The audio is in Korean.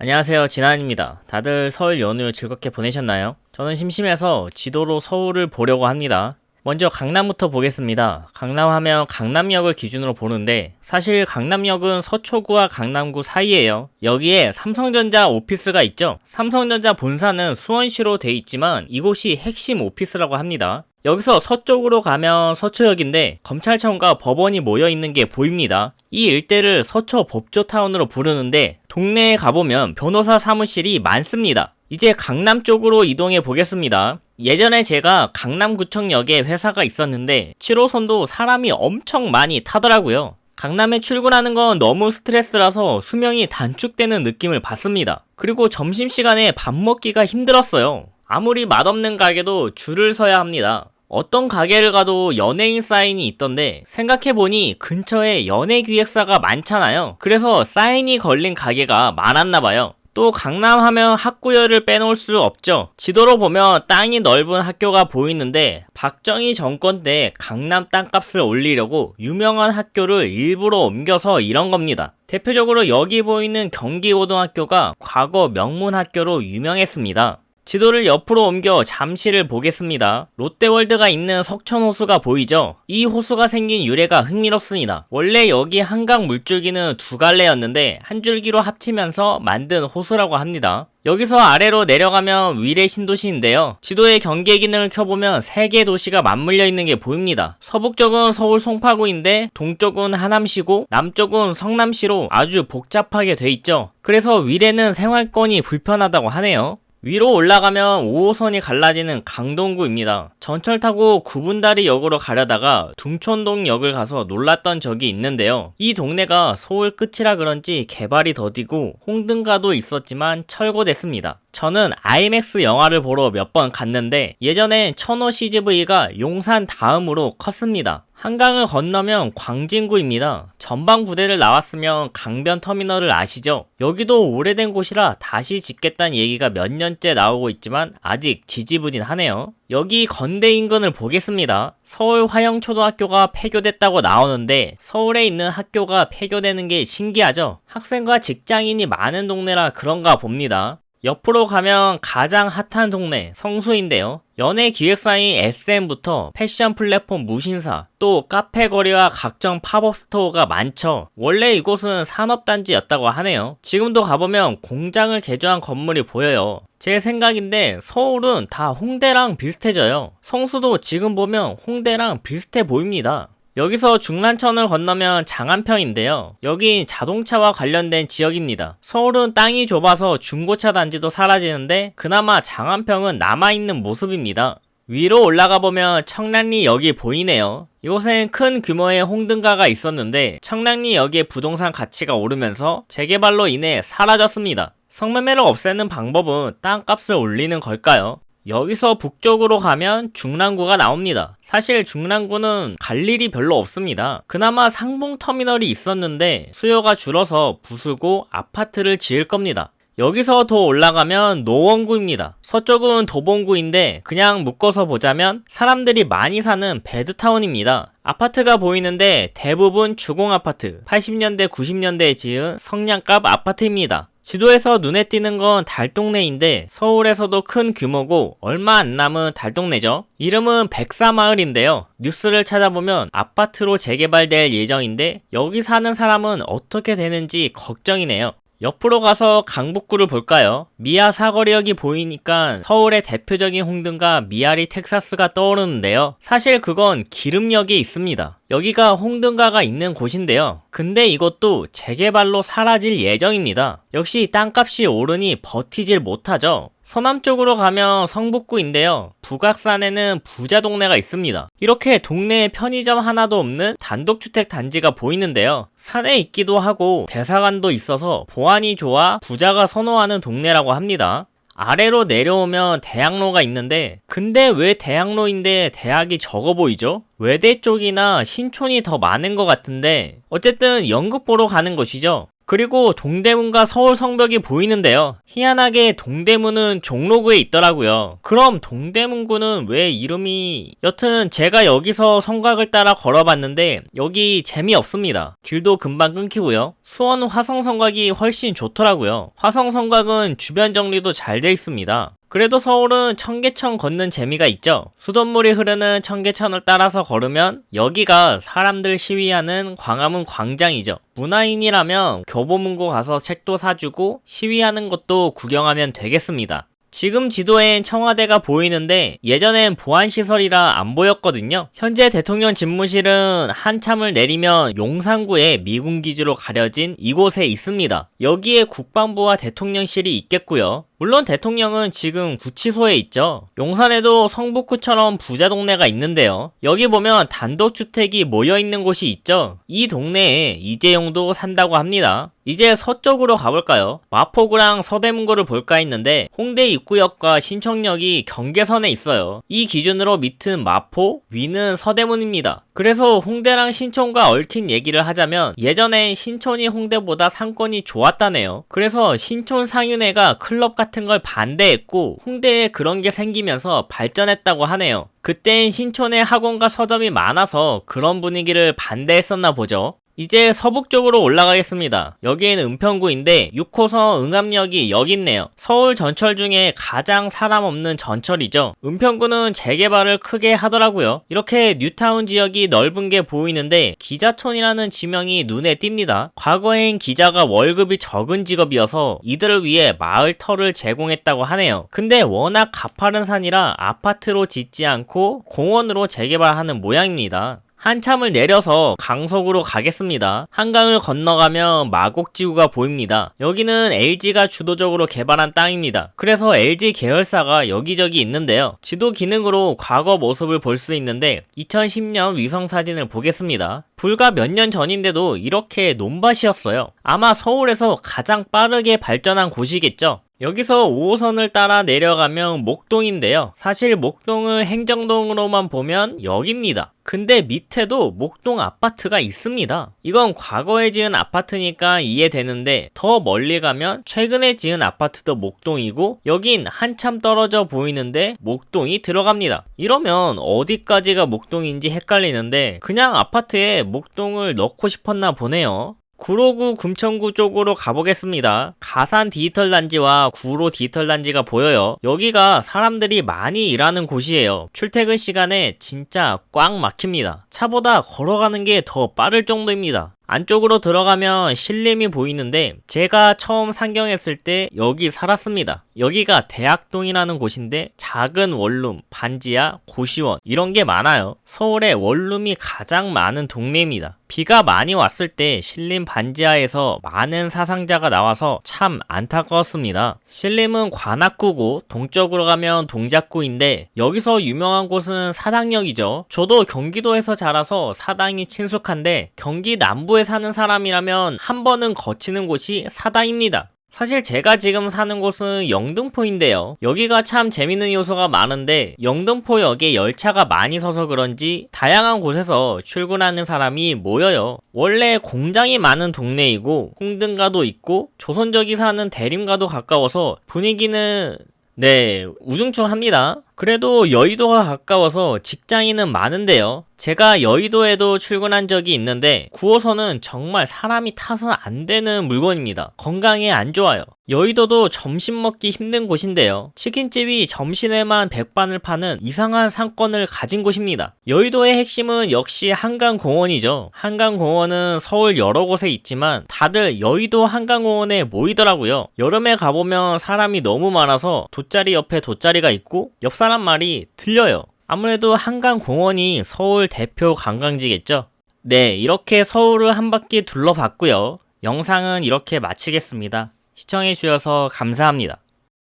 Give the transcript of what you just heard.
안녕하세요. 진한입니다. 다들 서울 연휴 즐겁게 보내셨나요? 저는 심심해서 지도로 서울을 보려고 합니다. 먼저 강남부터 보겠습니다. 강남 하면 강남역을 기준으로 보는데 사실 강남역은 서초구와 강남구 사이에요. 여기에 삼성전자 오피스가 있죠. 삼성전자 본사는 수원시로 돼 있지만 이곳이 핵심 오피스라고 합니다. 여기서 서쪽으로 가면 서초역인데 검찰청과 법원이 모여 있는 게 보입니다. 이 일대를 서초 법조타운으로 부르는데 동네에 가보면 변호사 사무실이 많습니다. 이제 강남 쪽으로 이동해 보겠습니다. 예전에 제가 강남구청역에 회사가 있었는데 7호선도 사람이 엄청 많이 타더라고요. 강남에 출근하는 건 너무 스트레스라서 수명이 단축되는 느낌을 받습니다. 그리고 점심시간에 밥 먹기가 힘들었어요. 아무리 맛없는 가게도 줄을 서야 합니다. 어떤 가게를 가도 연예인 사인이 있던데 생각해보니 근처에 연예 기획사가 많잖아요. 그래서 사인이 걸린 가게가 많았나봐요. 또 강남 하면 학구열을 빼놓을 수 없죠. 지도로 보면 땅이 넓은 학교가 보이는데 박정희 정권 때 강남 땅값을 올리려고 유명한 학교를 일부러 옮겨서 이런 겁니다. 대표적으로 여기 보이는 경기고등학교가 과거 명문학교로 유명했습니다. 지도를 옆으로 옮겨 잠시를 보겠습니다. 롯데월드가 있는 석천호수가 보이죠? 이 호수가 생긴 유래가 흥미롭습니다. 원래 여기 한강 물줄기는 두 갈래였는데 한 줄기로 합치면서 만든 호수라고 합니다. 여기서 아래로 내려가면 위례 신도시인데요. 지도의 경계 기능을 켜보면 세개 도시가 맞물려 있는 게 보입니다. 서북쪽은 서울 송파구인데 동쪽은 하남시고 남쪽은 성남시로 아주 복잡하게 돼 있죠. 그래서 위례는 생활권이 불편하다고 하네요. 위로 올라가면 5호선이 갈라지는 강동구입니다. 전철 타고 구분다리 역으로 가려다가 둥촌동 역을 가서 놀랐던 적이 있는데요. 이 동네가 서울 끝이라 그런지 개발이 더디고 홍등가도 있었지만 철거됐습니다. 저는 IMAX 영화를 보러 몇 번 갔는데 예전엔 천호 CGV가 용산 다음으로 컸습니다. 한강을 건너면 광진구입니다. 전방 부대를 나왔으면 강변 터미널을 아시죠? 여기도 오래된 곳이라 다시 짓겠다는 얘기가 몇 년째 나오고 있지만 아직 지지부진하네요. 여기 건대 인근을 보겠습니다. 서울 화영초등학교가 폐교됐다고 나오는데 서울에 있는 학교가 폐교되는 게 신기하죠? 학생과 직장인이 많은 동네라 그런가 봅니다. 옆으로 가면 가장 핫한 동네 성수인데요. 연예 기획사인 SM부터 패션 플랫폼 무신사, 또 카페 거리와 각종 팝업 스토어가 많죠. 원래 이곳은 산업단지였다고 하네요. 지금도 가보면 공장을 개조한 건물이 보여요. 제 생각인데 서울은 다 홍대랑 비슷해져요. 성수도 지금 보면 홍대랑 비슷해 보입니다. 여기서 중란천을 건너면 장안평인데요. 여기 자동차와 관련된 지역입니다. 서울은 땅이 좁아서 중고차 단지도 사라지는데 그나마 장안평은 남아있는 모습입니다. 위로 올라가 보면 청량리 역이 보이네요. 이곳엔 큰 규모의 홍등가가 있었는데 청량리 역의 부동산 가치가 오르면서 재개발로 인해 사라졌습니다. 성매매를 없애는 방법은 땅값을 올리는 걸까요? 여기서 북쪽으로 가면 중랑구가 나옵니다. 사실 중랑구는 갈 일이 별로 없습니다. 그나마 상봉터미널이 있었는데 수요가 줄어서 부수고 아파트를 지을 겁니다. 여기서 더 올라가면 노원구입니다. 서쪽은 도봉구인데 그냥 묶어서 보자면 사람들이 많이 사는 베드타운입니다. 아파트가 보이는데 대부분 주공 아파트, 80년대, 90년대에 지은 성냥갑 아파트입니다. 지도에서 눈에 띄는 건 달동네인데 서울에서도 큰 규모고 얼마 안 남은 달동네죠. 이름은 백사마을인데요. 뉴스를 찾아보면 아파트로 재개발될 예정인데 여기 사는 사람은 어떻게 되는지 걱정이네요. 옆으로 가서 강북구를 볼까요? 미아 사거리역이 보이니까 서울의 대표적인 홍등가 미아리 텍사스가 떠오르는데요. 사실 그건 기름역에 있습니다. 여기가 홍등가가 있는 곳인데요. 근데 이것도 재개발로 사라질 예정입니다. 역시 땅값이 오르니 버티질 못하죠. 서남 쪽으로 가면 성북구인데요. 북악산에는 부자 동네가 있습니다. 이렇게 동네에 편의점 하나도 없는 단독주택 단지가 보이는데요. 산에 있기도 하고 대사관도 있어서 보안이 좋아 부자가 선호하는 동네라고 합니다. 아래로 내려오면 대학로가 있는데 근데 왜 대학로인데 대학이 적어 보이죠? 외대 쪽이나 신촌이 더 많은 것 같은데 어쨌든 연극 보러 가는 곳이죠. 그리고 동대문과 서울 성벽이 보이는데요. 희한하게 동대문은 종로구에 있더라고요. 그럼 동대문구는 왜 이름이 여튼 제가 여기서 성곽을 따라 걸어봤는데 여기 재미없습니다. 길도 금방 끊기고요. 수원 화성 성곽이 훨씬 좋더라고요. 화성 성곽은 주변 정리도 잘 돼 있습니다. 그래도 서울은 청계천 걷는 재미가 있죠. 수돗물이 흐르는 청계천을 따라서 걸으면 여기가 사람들 시위하는 광화문 광장이죠. 문화인이라면 교보문고 가서 책도 사주고 시위하는 것도 구경하면 되겠습니다. 지금 지도엔 청와대가 보이는데 예전엔 보안시설이라 안 보였거든요. 현재 대통령 집무실은 한참을 내리면 용산구의 미군 기지로 가려진 이곳에 있습니다. 여기에 국방부와 대통령실이 있겠고요. 물론 대통령은 지금 구치소에 있죠. 용산에도 성북구처럼 부자 동네가 있는데요. 여기 보면 단독주택이 모여있는 곳이 있죠. 이 동네에 이재용도 산다고 합니다. 이제 서쪽으로 가볼까요? 마포구랑 서대문구를 볼까 했는데 홍대 입구역과 신청역이 경계선에 있어요. 이 기준으로 밑은 마포, 위는 서대문입니다. 그래서 홍대랑 신촌과 얽힌 얘기를 하자면 예전엔 신촌이 홍대보다 상권이 좋았다네요. 그래서 신촌 상윤회가 클럽 같은 걸 반대했고 홍대에 그런 게 생기면서 발전했다고 하네요. 그땐 신촌에 학원과 서점이 많아서 그런 분위기를 반대했었나 보죠. 이제 서북 쪽으로 올라가겠습니다. 여기에는 은평구인데 6호선 응암역이 여기 있네요. 서울 전철 중에 가장 사람 없는 전철이죠. 은평구는 재개발을 크게 하더라고요. 이렇게 뉴타운 지역이 넓은 게 보이는데 기자촌이라는 지명이 눈에 띕니다. 과거엔 기자가 월급이 적은 직업이어서 이들을 위해 마을 터를 제공했다고 하네요. 근데 워낙 가파른 산이라 아파트로 짓지 않고 공원으로 재개발하는 모양입니다. 한참을 내려서 강석으로 가겠습니다. 한강을 건너가면 마곡지구가 보입니다. 여기는 LG가 주도적으로 개발한 땅입니다. 그래서 LG 계열사가 여기저기 있는데요. 지도 기능으로 과거 모습을 볼 수 있는데 2010년 위성 사진을 보겠습니다. 불과 몇 년 전인데도 이렇게 논밭이었어요. 아마 서울에서 가장 빠르게 발전한 곳이겠죠. 여기서 5호선을 따라 내려가면 목동인데요. 사실 목동을 행정동으로만 보면 여기입니다. 근데 밑에도 목동 아파트가 있습니다. 이건 과거에 지은 아파트니까 이해되는데 더 멀리 가면 최근에 지은 아파트도 목동이고 여긴 한참 떨어져 보이는데 목동이 들어갑니다. 이러면 어디까지가 목동인지 헷갈리는데 그냥 아파트에 목동을 넣고 싶었나 보네요. 구로구 금천구 쪽으로 가보겠습니다. 가산 디지털 단지와 구로 디지털 단지가 보여요. 여기가 사람들이 많이 일하는 곳이에요. 출퇴근 시간에 진짜 꽉 막힙니다. 차보다 걸어가는 게 더 빠를 정도입니다. 안쪽으로 들어가면 신림이 보이는데 제가 처음 상경했을 때 여기 살았습니다. 여기가 대학동이라는 곳인데 작은 원룸, 반지하, 고시원 이런 게 많아요. 서울에 원룸이 가장 많은 동네입니다. 비가 많이 왔을 때 신림 반지하에서 많은 사상자가 나와서 참 안타까웠습니다. 신림은 관악구고 동쪽으로 가면 동작구인데 여기서 유명한 곳은 사당역이죠. 저도 경기도에서 자라서 사당이 친숙한데 경기 남부 에 사는 사람이라면 한 번은 거치는 곳이 사당입니다. 사실 제가 지금 사는 곳은 영등포인데요. 여기가 참 재밌는 요소가 많은데 영등포역에 열차가 많이 서서 그런지 다양한 곳에서 출근하는 사람이 모여요. 원래 공장이 많은 동네이고 홍등가도 있고 조선족이 사는 대림가도 가까워서 분위기는 네, 우중충합니다. 그래도 여의도가 가까워서 직장인은 많은데요. 제가 여의도에도 출근한 적이 있는데 9호선은 정말 사람이 타선 안 되는 물건입니다. 건강에 안 좋아요. 여의도도 점심 먹기 힘든 곳인데요. 치킨집이 점심에만 백반을 파는 이상한 상권을 가진 곳입니다. 여의도의 핵심은 역시 한강공원이죠. 한강공원은 서울 여러 곳에 있지만 다들 여의도 한강공원에 모이더라고요. 여름에 가보면 사람이 너무 많아서 돗자리 옆에 돗자리가 있고 옆 사람 말이 틀려요. 아무래도 한강공원이 서울 대표 관광지겠죠? 네, 이렇게 서울을 한 바퀴 둘러봤고요. 영상은 이렇게 마치겠습니다. 시청해주셔서 감사합니다.